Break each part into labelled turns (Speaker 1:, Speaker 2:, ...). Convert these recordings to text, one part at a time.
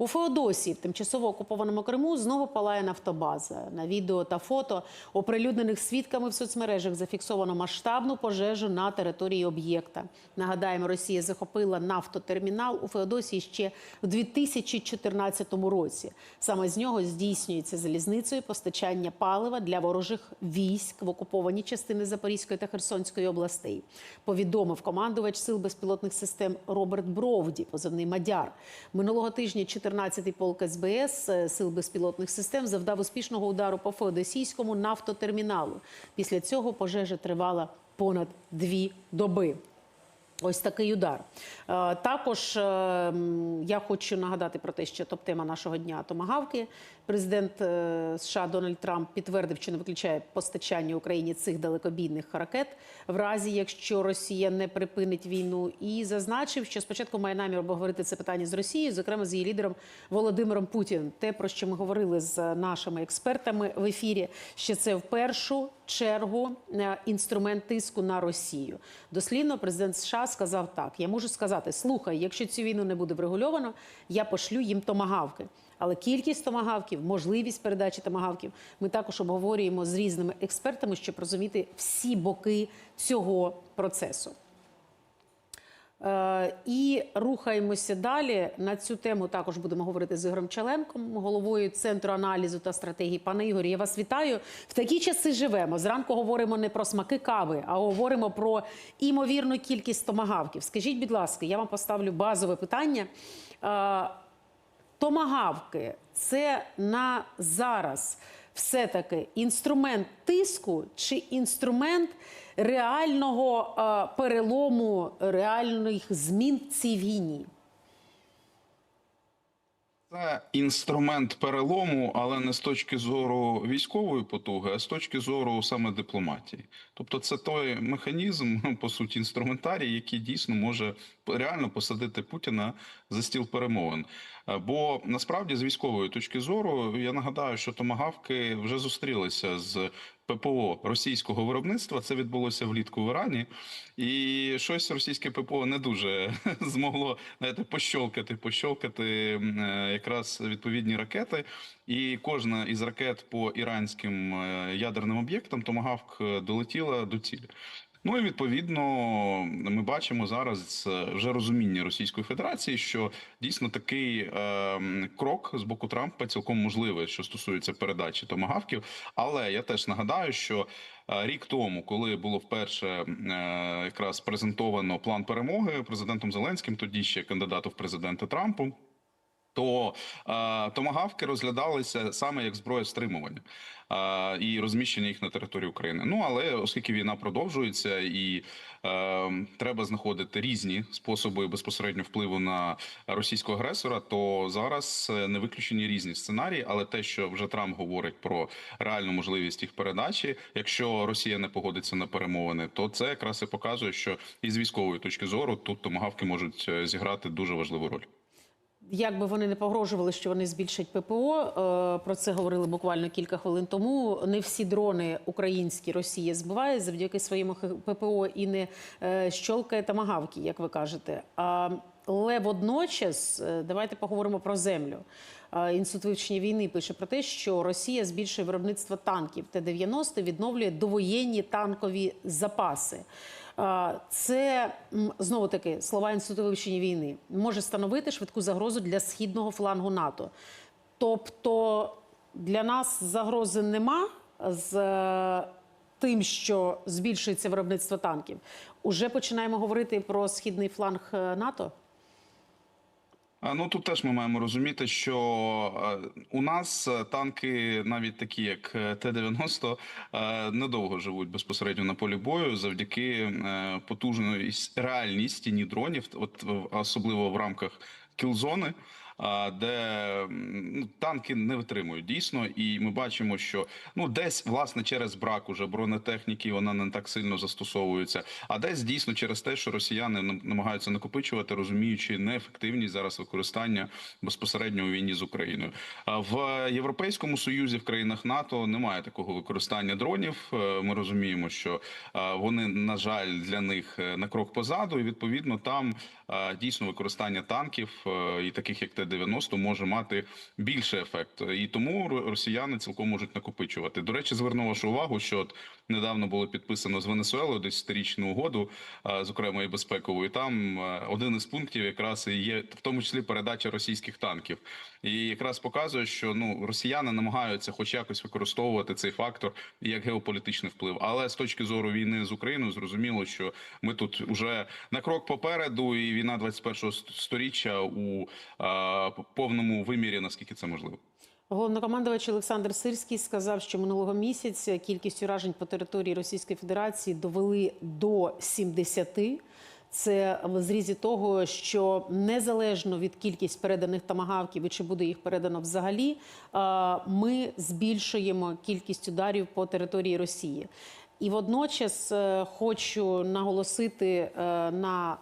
Speaker 1: У Феодосії, в тимчасово окупованому Криму, знову палає нафтобаза. На відео та фото, оприлюднених свідками в соцмережах, зафіксовано масштабну пожежу на території об'єкта. Нагадаємо, Росія захопила нафтотермінал у Феодосії ще в 2014 році. Саме з нього здійснюється залізницею постачання палива для ворожих військ в окуповані частини Запорізької та Херсонської областей. Повідомив командувач сил безпілотних систем Роберт Бровді, позивний Мадяр. Минулого тижня 14-й полк СБС е, сил безпілотних систем завдав успішного удару по Феодосійському нафтотерміналу. Після цього пожежа тривала понад дві доби. Ось такий удар. Е, Також е, я хочу нагадати про те, що топ-тема нашого дня томагавки. Президент е, США Дональд Трамп підтвердив, що не виключає постачання Україні цих далекобійних ракет, в разі якщо Росія не припинить війну, і зазначив, що спочатку має намір обговорити це питання з Росією, зокрема з її лідером Володимиром Путіним. Те, про що ми говорили з нашими експертами в ефірі, що це в першу чергу е, інструмент тиску на Росію. Дослівно президент США сказав так: я можу сказати: слухай, якщо цю війну не буде врегульовано, я пошлю їм томагавки. Але кількість томагавків, можливість передачі томагавків ми також обговорюємо з різними експертами, щоб розуміти всі боки цього процесу. Е, І рухаємося далі. На цю тему також будемо говорити з Ігорем Чаленком, головою центру аналізу та стратегії. Пане Ігорі, я вас вітаю. В такі часи живемо. Зранку говоримо не про смаки кави, а говоримо про імовірну кількість томагавків. Скажіть, будь ласка, я вам поставлю базове питання. Томагавки це на зараз все-таки інструмент тиску чи інструмент реального е, перелому, реальних змін в цій війні?
Speaker 2: Це інструмент перелому, але не з точки зору військової потуги, а з точки зору саме дипломатії. Тобто, це той механізм, по суті, інструментарій, який дійсно може реально посадити Путіна за стіл перемовин. Е, Бо насправді з військової точки зору я нагадаю, що томагавки вже зустрілися з ППО російського виробництва. Це відбулося влітку в Ірані, і щось російське ППО не дуже змогло знаєте, пощолкати, пощолкати е, якраз відповідні ракети. І кожна із ракет по іранським е, ядерним об'єктам Томагавк е, долетіла до цілі. Ну і відповідно ми бачимо зараз е, вже розуміння Російської Федерації, що дійсно такий е, крок з боку Трампа цілком можливий, що стосується передачі томагавків. Але я теж нагадаю, що е, рік тому, коли було вперше е, якраз презентовано план перемоги президентом Зеленським, тоді ще кандидату в президенти Трампу. То е, томагавки розглядалися саме як зброя стримування е, і розміщення їх на території України. Ну але оскільки війна продовжується і е, треба знаходити різні способи безпосередньо впливу на російського агресора, то зараз не виключені різні сценарії. Але те, що вже Трамп говорить про реальну можливість їх передачі, якщо Росія не погодиться на перемовини, то це якраз і показує, що із військової точки зору тут томагавки можуть зіграти дуже важливу роль.
Speaker 1: Як би вони не погрожували, що вони збільшать ППО, е, про це говорили буквально кілька хвилин тому. Не всі дрони українські Росія збиває завдяки своєму ППО і не е, щолкає тамагавки, як ви кажете. Але водночас е, давайте поговоримо про землю. Інститут вивчення війни пише про те, що Росія збільшує виробництво танків Т-90, відновлює довоєнні танкові запаси. Це знову таки слова інституту вивчення війни може становити швидку загрозу для східного флангу НАТО. Тобто для нас загрози нема з е, тим, що збільшується виробництво танків. Уже починаємо говорити про східний фланг е, НАТО.
Speaker 2: Ну тут теж ми маємо розуміти, що е, у нас е, танки, навіть такі як е, Т-90, е, недовго живуть безпосередньо на полі бою завдяки потужної реальній стіні дронів, от особливо в рамках кілзони. Де ну, танки не витримують дійсно, і ми бачимо, що ну десь власне через брак уже бронетехніки вона не так сильно застосовується, а десь дійсно через те, що росіяни нам- намагаються накопичувати, розуміючи неефективність зараз використання безпосередньо у війні з Україною. В Європейському Союзі в країнах НАТО немає такого використання дронів. Е, Ми розуміємо, що вони на жаль для них е, на крок позаду, і відповідно там дійсно використання танків е, і таких як Т-90, Т-90 може мати більше ефект, і тому ро- росіяни цілком можуть накопичувати. До речі, зверну вашу увагу, що от недавно було підписано з Венесуелою десятирічну угоду, зокрема і безпекову. І там один із пунктів якраз є в тому числі передача російських танків, і якраз показує, що ну росіяни намагаються, хоч якось використовувати цей фактор як геополітичний вплив. Але з точки зору війни з Україною, зрозуміло, що ми тут вже на крок попереду, і війна 21-го сторіччя у повному вимірі, наскільки це можливо.
Speaker 1: Головнокомандувач Олександр Сирський сказав, що минулого місяця кількість уражень по території Російської Федерації довели до 70. Це в зрізі того, що незалежно від кількість переданих тамагавків і чи буде їх передано взагалі, ми збільшуємо кількість ударів по території Росії. І водночас е, хочу наголосити е, на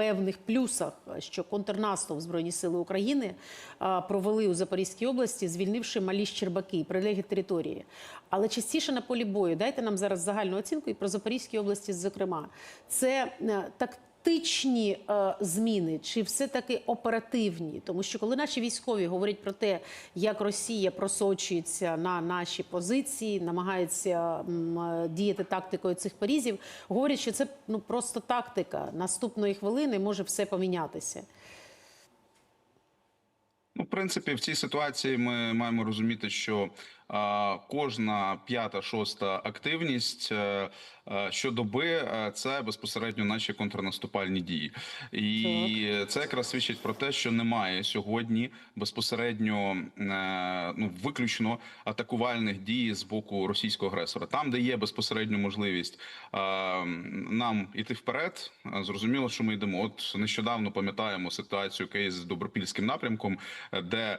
Speaker 1: певних плюсах, що контрнаступ Збройні сили України провели у Запорізькій області, звільнивши малі Щербаки і прилеглі території. Але частіше на полі бою дайте нам зараз загальну оцінку і про Запорізькій області, зокрема, це е, тактичні е, зміни чи все таки оперативні, тому що коли наші військові говорять про те, як Росія просочується на наші позиції, намагається м, е, діяти тактикою цих порізів, говорять, що це ну просто тактика. Наступної хвилини може все помінятися.
Speaker 2: Ну, в принципі, в цій ситуації ми маємо розуміти, що кожна п'ята, шоста активність е, е, щодоби е, це безпосередньо наші контрнаступальні дії, і це якраз свідчить про те, що немає сьогодні безпосередньо ну виключно атакувальних дій з боку російського агресора. Там, де є безпосередньо можливість нам іти вперед, зрозуміло, що ми йдемо. От нещодавно пам'ятаємо ситуацію кейс з добропільським напрямком, де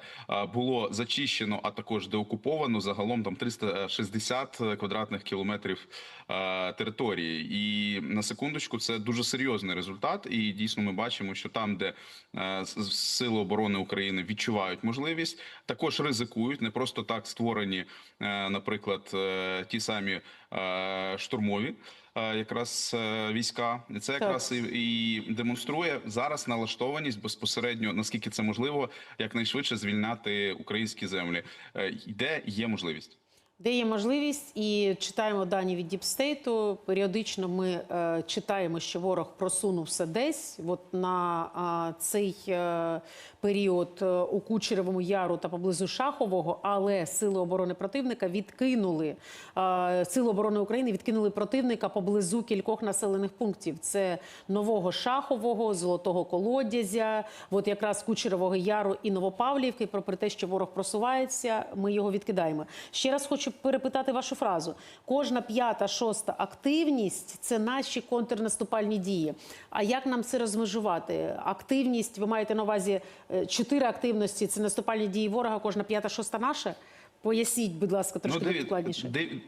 Speaker 2: було зачищено, а також деокуповано загалом там 360 квадратних кілометрів е, території. І на секундочку, це дуже серйозний результат. І дійсно ми бачимо, що там, де е, сили оборони України відчувають можливість, також ризикують. Не просто так створені, е, наприклад, е, ті самі е, штурмові. Е, Якраз е, війська, І це якраз і, і демонструє зараз налаштованість безпосередньо, наскільки це можливо, якнайшвидше звільняти українські землі, Е, де є можливість.
Speaker 1: Де є можливість, і читаємо дані від Діпстейту. Періодично ми е, читаємо, що ворог просунувся десь. От на е, цей е, період е, у Кучеревому Яру та поблизу Шахового, але сили оборони противника відкинули е, сили оборони України відкинули противника поблизу кількох населених пунктів. Це нового Шахового, Золотого Колодязя, от якраз Кучерового Яру і Новопавлівки. Про про те, що ворог просувається, ми його відкидаємо. Ще раз хочу перепитати вашу фразу: кожна п'ята, шоста активність це наші контрнаступальні дії. А як нам це розмежувати? Активність, ви маєте на увазі е, чотири активності. Це наступальні дії ворога. Кожна п'ята, шоста наша. Поясніть, будь ласка, трошки
Speaker 2: диві-
Speaker 1: докладніше.
Speaker 2: диві-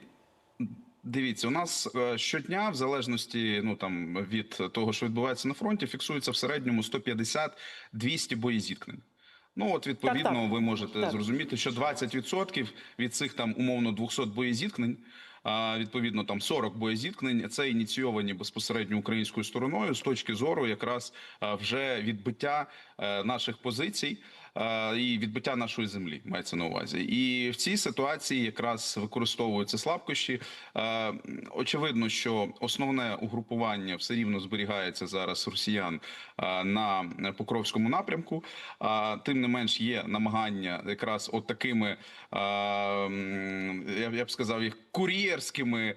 Speaker 2: Дивіться, у нас е, щодня, в залежності ну там від того, що відбувається на фронті, фіксується в середньому 150-200 боєзіткнень. Ну от відповідно,
Speaker 1: Так, так.
Speaker 2: ви можете
Speaker 1: Так.
Speaker 2: зрозуміти, що 20% від цих там умовно 200 боєзіткнень. А відповідно, там 40 боєзіткнень це ініційовані безпосередньо українською стороною з точки зору якраз вже відбиття е, наших позицій і відбиття нашої землі мається на увазі. І в цій ситуації якраз використовуються слабкощі. Очевидно, що основне угрупування все рівно зберігається зараз росіян на Покровському напрямку. Тим не менш є намагання якраз от такими, я б сказав, їх кур'єрськими е,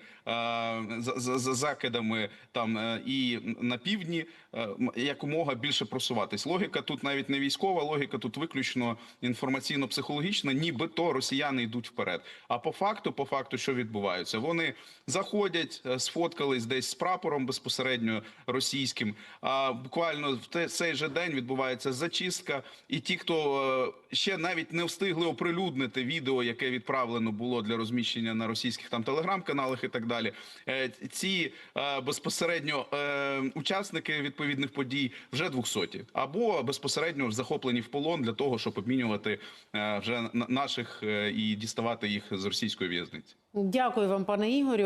Speaker 2: за- за- за- закидами там е, і на півдні е, якомога більше просуватись. Логіка тут навіть не військова, логіка тут виключно інформаційно-психологічна, нібито росіяни йдуть вперед. А по факту, по факту, що відбувається? Вони заходять, сфоткались десь з прапором безпосередньо російським. А буквально в те- цей же день відбувається зачистка, і ті, хто ще навіть не встигли оприлюднити відео, яке відправлено було для розміщення на російських там телеграм-каналах і так далі. е, Ці е, безпосередньо е, учасники відповідних подій вже двохсоті або безпосередньо захоплені в полон для того, щоб обмінювати вже наших і діставати їх з російської в'язниці.
Speaker 1: Дякую вам, пане Ігорю.